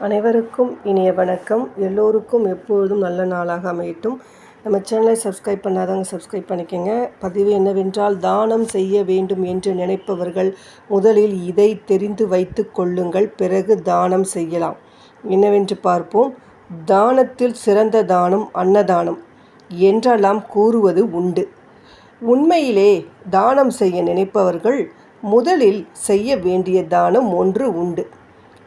அனைவருக்கும் இனிய வணக்கம். எல்லோருக்கும் எப்பொழுதும் நல்ல நாளாக அமையட்டும். நம்ம சேனலை சப்ஸ்கிரைப் பண்ணாதவங்க சப்ஸ்கிரைப் பண்ணிக்கோங்க. பதிவு என்னவென்றால் தானம் செய்ய வேண்டும் என்று நினைப்பவர்கள் முதலில் இதை தெரிந்து வைத்து கொள்ளுங்கள். பிறகு தானம் செய்யலாம். என்னவென்று பார்ப்போம். தானத்தில் சிறந்த தானம் அன்னதானம் என்றெல்லாம் கூறுவது உண்டு. உண்மையிலே தானம் செய்ய நினைப்பவர்கள் முதலில் செய்ய வேண்டிய தானம் ஒன்று உண்டு.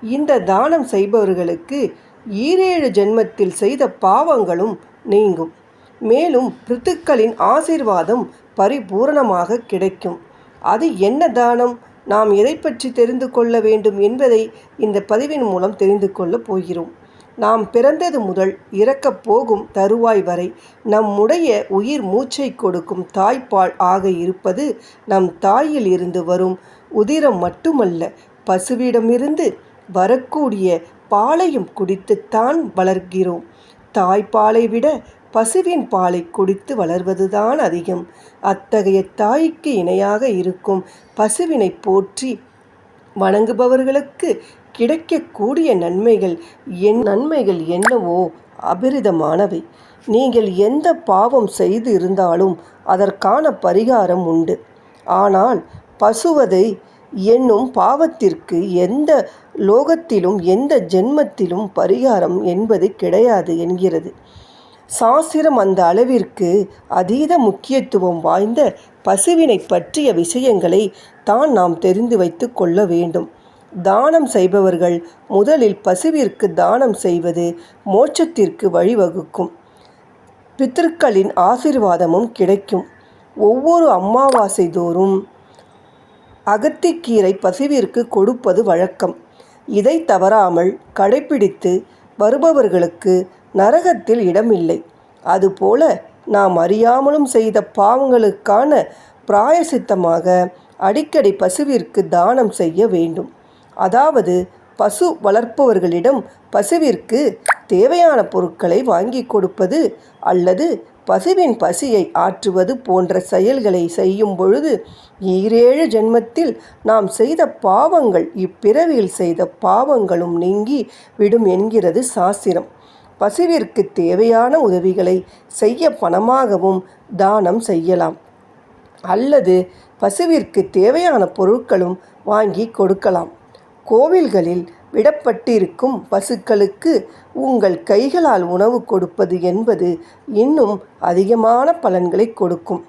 இந்த தானம் செய்பவர்களுக்கு ஈரேழு ஜென்மத்தில் செய்த பாவங்களும் நீங்கும். மேலும் பிரித்துக்களின் ஆசீர்வாதம் பரிபூரணமாக கிடைக்கும். அது என்ன தானம்? நாம் எதை பற்றி தெரிந்து கொள்ள வேண்டும் என்பதை இந்த பதிவின் மூலம் தெரிந்து கொள்ளப் போகிறோம். நாம் பிறந்தது முதல் இறக்கப் போகும் தருவாய் வரை நம்முடைய உயிர் மூச்சை கொடுக்கும் தாய்ப்பால் ஆக இருப்பது நம் தாயில் இருந்து வரும் உதிரம் மட்டுமல்ல பசுவிடமிருந்து வரக்கூடிய பாலையும் குடித்துத்தான் வளர்கிறோம். தாய்ப்பாலை விட பசுவின் பாலை குடித்து வளர்வதுதான் அதிகம். அத்தகைய தாய்க்கு இணையாக இருக்கும் பசுவினை போற்றி வணங்குபவர்களுக்கு கிடைக்கக்கூடிய நன்மைகள் என் நன்மைகள் என்னவோ அபிரிதமானவை. நீங்கள் எந்த பாவம் செய்து இருந்தாலும் அதற்கான பரிகாரம் உண்டு. ஆனால் பசுவதை என்னும் பாவத்திற்கு எந்த லோகத்திலும் எந்த ஜென்மத்திலும் பரிகாரம் என்பது கிடையாது என்கிறது. சாஸ்திரம் அந்த அளவிற்கு அதீத முக்கியத்துவம் வாய்ந்த பசுவினை பற்றிய விஷயங்களை தான் நாம் தெரிந்து வைத்து கொள்ள வேண்டும். தானம் செய்பவர்கள் முதலில் பசுவிற்கு தானம் செய்வது மோட்சத்திற்கு வழிவகுக்கும். பித்திருக்களின் ஆசிர்வாதமும் கிடைக்கும். ஒவ்வொரு அமாவாசை தோறும் அகத்திக்கீரை பசுவிற்கு கொடுப்பது வழக்கம். இதை தவறாமல் கடைப்பிடித்து வருபவர்களுக்கு நரகத்தில் இடமில்லை. அதுபோல நாம் அறியாமலும் செய்த பாவங்களுக்கான பிராயசித்தமாக அடிக்கடி பசுவிற்கு தானம் செய்ய வேண்டும். அதாவது பசு வளர்ப்பவர்களிடம் பசுவிற்கு தேவையான பொருட்களை வாங்கி கொடுப்பது அல்லது பசுவின் பசியை ஆற்றுவது போன்ற செயல்களை செய்யும் பொழுது ஈரேழு ஜென்மத்தில் நாம் செய்த பாவங்கள் இப்பிறவியில் செய்த பாவங்களும் நீங்கி விடும் என்கிறது சாஸ்திரம். பசுவிற்கு தேவையான உதவிகளை செய்ய பணமாகவும் தானம் செய்யலாம். அல்லது பசுவிற்கு தேவையான பொருட்களும் வாங்கி கொடுக்கலாம். கோவில்களில் விடப்பட்டிருக்கும் பசுக்களுக்கு உங்கள் கைகளால் உணவு கொடுப்பது என்பது இன்னும் அதிகமான பலன்களை கொடுக்கும்.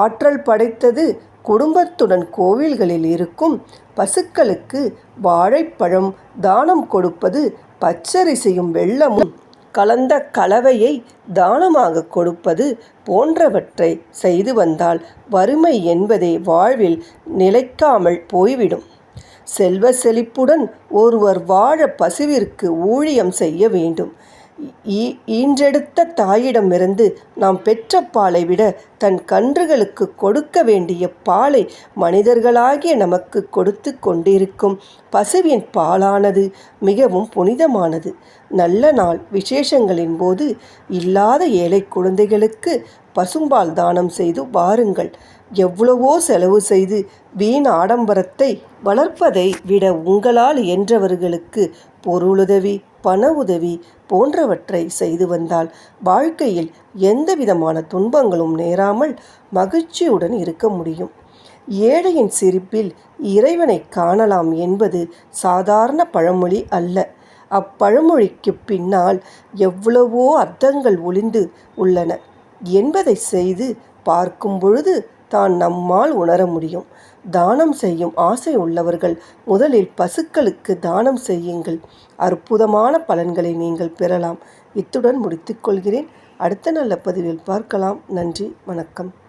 ஆற்றல் படைத்தது குடும்பத்துடன் கோவில்களில் இருக்கும் பசுக்களுக்கு வாழைப்பழம் தானம் கொடுப்பது பச்சரிசையும் வெள்ளமும் கலந்த கலவையை தானமாக கொடுப்பது போன்றவற்றை செய்து வந்தால் வறுமை என்பதே வாழ்வில் நிலைக்காமல் போய்விடும். செல்வ செழிப்புடன் ஒருவர் வாழ பசுவிற்கு ஊழியம் செய்ய வேண்டும். ஈன்றெடுத்த தாயிடமிருந்து நாம் பெற்ற பாலை விட தன் கன்றுகளுக்கு கொடுக்க வேண்டிய பாலை மனிதர்களாகிய நமக்கு கொடுத்து கொண்டிருக்கும் பசுவின் பாலானது மிகவும் புனிதமானது. நல்ல நாள் விசேஷங்களின் போது இல்லாத ஏழை குழந்தைகளுக்கு பசும்பால் தானம் செய்து வாருங்கள். எவ்வளவோ செலவு செய்து வீண் ஆடம்பரத்தை வளர்ப்பதை விட உங்களால் என்றவர்களுக்கு பொருளுதவி பண உதவி போன்றவற்றை செய்து வந்தால் வாழ்க்கையில் எந்த விதமான துன்பங்களும் நேராமல் மகிழ்ச்சியுடன் இருக்க முடியும். ஏழையின் சிரிப்பில் இறைவனை காணலாம் என்பது சாதாரண பழமொழி அல்ல. அப்பழமொழிக்கு பின்னால் எவ்வளவோ அர்த்தங்கள் ஒளிந்து உள்ளன. என்பதை செய்து பார்க்கும் பொழுது தான் நம்மால் உணர முடியும். தானம் செய்யும் ஆசை உள்ளவர்கள் முதலில் பசுக்களுக்கு தானம் செய்யுங்கள். அற்புதமான பலன்களை நீங்கள் பெறலாம். இத்துடன் முடித்துக்கொள்கிறேன் அடுத்த நல்ல பதிவில் பார்க்கலாம். நன்றி வணக்கம்.